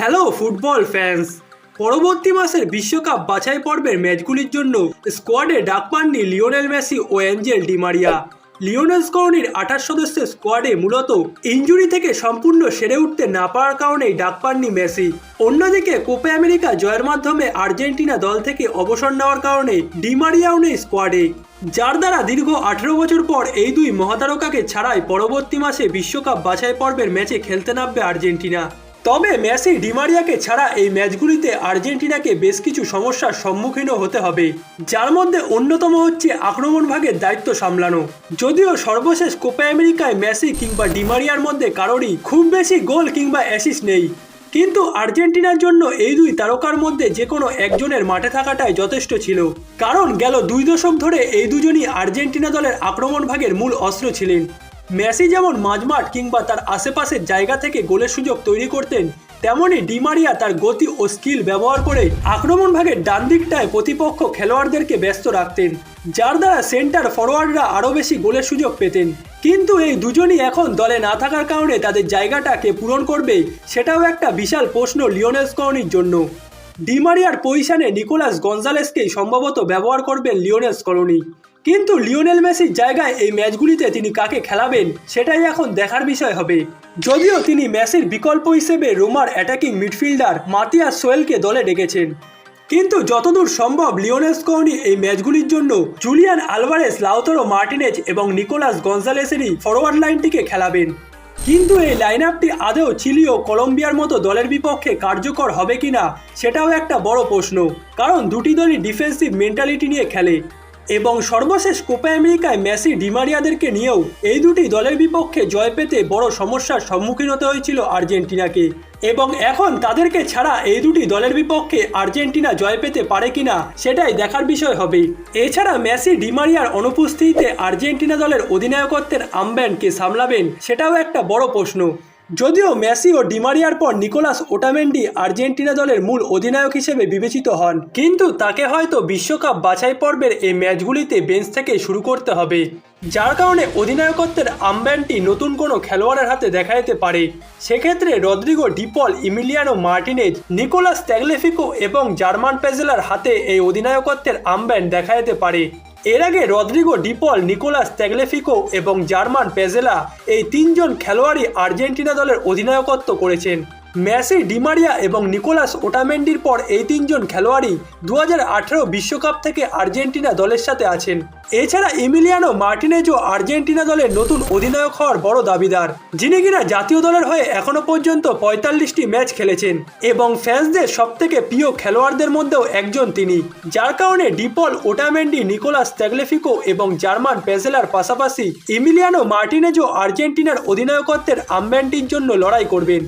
Hello football fans পরবর্তী মাসের বিশ্বকাপ বাছাই পর্বের ম্যাচগুলির জন্য স্কোয়াডে ডাক পাননি লিওনেল মেসি ও অ্যাঞ্জেল ডিমারিয়া লিওনেল স্করনির আঠাশ সদস্যের স্কোয়াডে মূলত ইঞ্জুরি থেকে সম্পূর্ণ সেরে উঠতে না পারার কারণেই ডাক পাননি মেসি। অন্যদিকে কোপে আমেরিকা জয়ের মাধ্যমে আর্জেন্টিনা দল থেকে অবসর নেওয়ার কারণে ডিমারিয়াও নেই স্কোয়াডে যার দ্বারা দীর্ঘ আঠেরো বছর পর এই দুই মহাতারকাকে ছাড়াই পরবর্তী মাসে বিশ্বকাপ বাছাই পর্বের ম্যাচে খেলতে নামবে আর্জেন্টিনা। তবে মেসি ডিমারিয়াকে ছাড়া এই ম্যাচগুলিতে আর্জেন্টিনাকে বেশ কিছু সমস্যার সম্মুখীনও হতে হবে, যার মধ্যে অন্যতম হচ্ছে আক্রমণ ভাগের দায়িত্ব সামলানো। যদিও সর্বশেষ কোপা আমেরিকায় মেসি কিংবা ডিমারিয়ার মধ্যে কারোরই খুব বেশি গোল কিংবা অ্যাসিস নেই। কিন্তু আর্জেন্টিনার জন্য এই দুই তারকার মধ্যে যে কোনো একজনের মাঠে থাকাটাই যথেষ্ট ছিল। কারণ গেল দুই দশক ধরে এই দুজনই আর্জেন্টিনা দলের আক্রমণ ভাগের মূল অস্ত্র ছিলেন। মেসি যেমন মাঝমাঠ কিংবা তার আশেপাশের জায়গা থেকে গোলের সুযোগ তৈরি করতেন তেমনই ডিমারিয়া তার গতি ও স্কিল ব্যবহার করে আক্রমণ ভাগের ডান দিকটায় প্রতিপক্ষ খেলোয়াড়দেরকে ব্যস্ত রাখতেন, যার দ্বারা সেন্টার ফরওয়ার্ডরা আরও বেশি গোলের সুযোগ পেতেন। কিন্তু এই দুজনই এখন দলে না থাকার কারণে তাদের জায়গাটাকে পূরণ করবে, সেটাও একটা বিশাল প্রশ্ন লিওনেল স্করনির জন্য। ডিমারিয়ার পজিশনে নিকোলাস গঞ্জালেসকেই সম্ভবত ব্যবহার করবেন লিওনেল স্করনি কিন্তু লিওনেল মেসির জায়গায় এই ম্যাচগুলিতে তিনি কাকে খেলাবেন সেটাই এখন দেখার বিষয় হবে। যদিও তিনি মেসির বিকল্প হিসেবে রোমার অ্যাটাকিং মিডফিল্ডার মাতিয়া সোয়েলকে দলে ডেকেছেন। কিন্তু যতদূর সম্ভব লিওনেল স্কোনি এই ম্যাচগুলির জন্য জুলিয়ান আলভারেস, লাউতরো মার্টিনেজ এবং নিকোলাস গঞ্জালেসেরই ফরওয়ার্ড লাইনটিকে খেলাবেন। কিন্তু এই লাইন আপটি আদৌ চিলি ও কলম্বিয়ার মতো দলের বিপক্ষে কার্যকর হবে কিনা সেটাও একটা বড় প্রশ্ন। কারণ দুটি দলই ডিফেন্সিভ মেন্টালিটি নিয়ে খেলে। এবং সর্বশেষ কোপা আমেরিকায় মেসি ডিমারিয়াদেরকে নিয়েও এই দুটি দলের বিপক্ষে জয় পেতে বড় সমস্যার সম্মুখীন হতে হয়েছিল আর্জেন্টিনাকে। এবং এখন তাদেরকে ছাড়া এই দুটি দলের বিপক্ষে আর্জেন্টিনা জয় পেতে পারে কিনা সেটাই দেখার বিষয় হবে। এছাড়া মেসি ডিমারিয়ার অনুপস্থিতিতে আর্জেন্টিনা দলের অধিনায়কত্বের আমব্যান্ডকে সামলাবেন, সেটাও একটা বড় প্রশ্ন। যদিও মেসি ও ডিমারিয়ার পর নিকোলাস ওটামেন্ডি আর্জেন্টিনা দলের মূল অধিনায়ক হিসেবে বিবেচিত হন। কিন্তু তাকে হয়তো বিশ্বকাপ বাছাই পর্বের এই ম্যাচগুলিতে বেঞ্চ থেকে শুরু করতে হবে। যার কারণে অধিনায়কত্বের আমব্যান্ডটি নতুন কোনো খেলোয়াড়ের হাতে দেখা যেতে পারে। সেক্ষেত্রে Rodrigo De Paul Emiliano Martinez, Nicolas Tagliafico এবং জার্মান পেজেলার হাতে এই অধিনায়কত্বের আমব্যান্ড দেখা যেতে পারে। এর আগে রদ্রিগো, ডিপল, নিকোলাস ত্যাগলেফিকো এবং জার্মান পেজেলা এই তিনজন খেলোয়াড়ই আর্জেন্টিনা দলের অধিনায়কত্ব করেছেন। মেসি ডিমারিয়া এবং নিকোলাস ওটামেন্ডির পর এই তিনজন খেলোয়াড়ই দু বিশ্বকাপ থেকে আর্জেন্টিনা দলের সাথে আছেন। এছাড়া ইমিলিয়ানো মার্টিনেজও আর্জেন্টিনা দলের নতুন অধিনায়ক হওয়ার বড় দাবিদার, যিনি কিনা জাতীয় দলের হয়ে এখনও পর্যন্ত পঁয়তাল্লিশটি ম্যাচ খেলেছেন এবং ফ্যান্সদের সবথেকে প্রিয় খেলোয়াড়দের মধ্যেও একজন তিনি। যার কারণে De Paul Otamendi, Nicolas Tagliafico এবং জার্মান পেজেলার পাশাপাশি ইমিলিয়ানো মার্টিনেজও আর্জেন্টিনার অধিনায়কত্বের আমব্যান্ডটির জন্য লড়াই করবেন।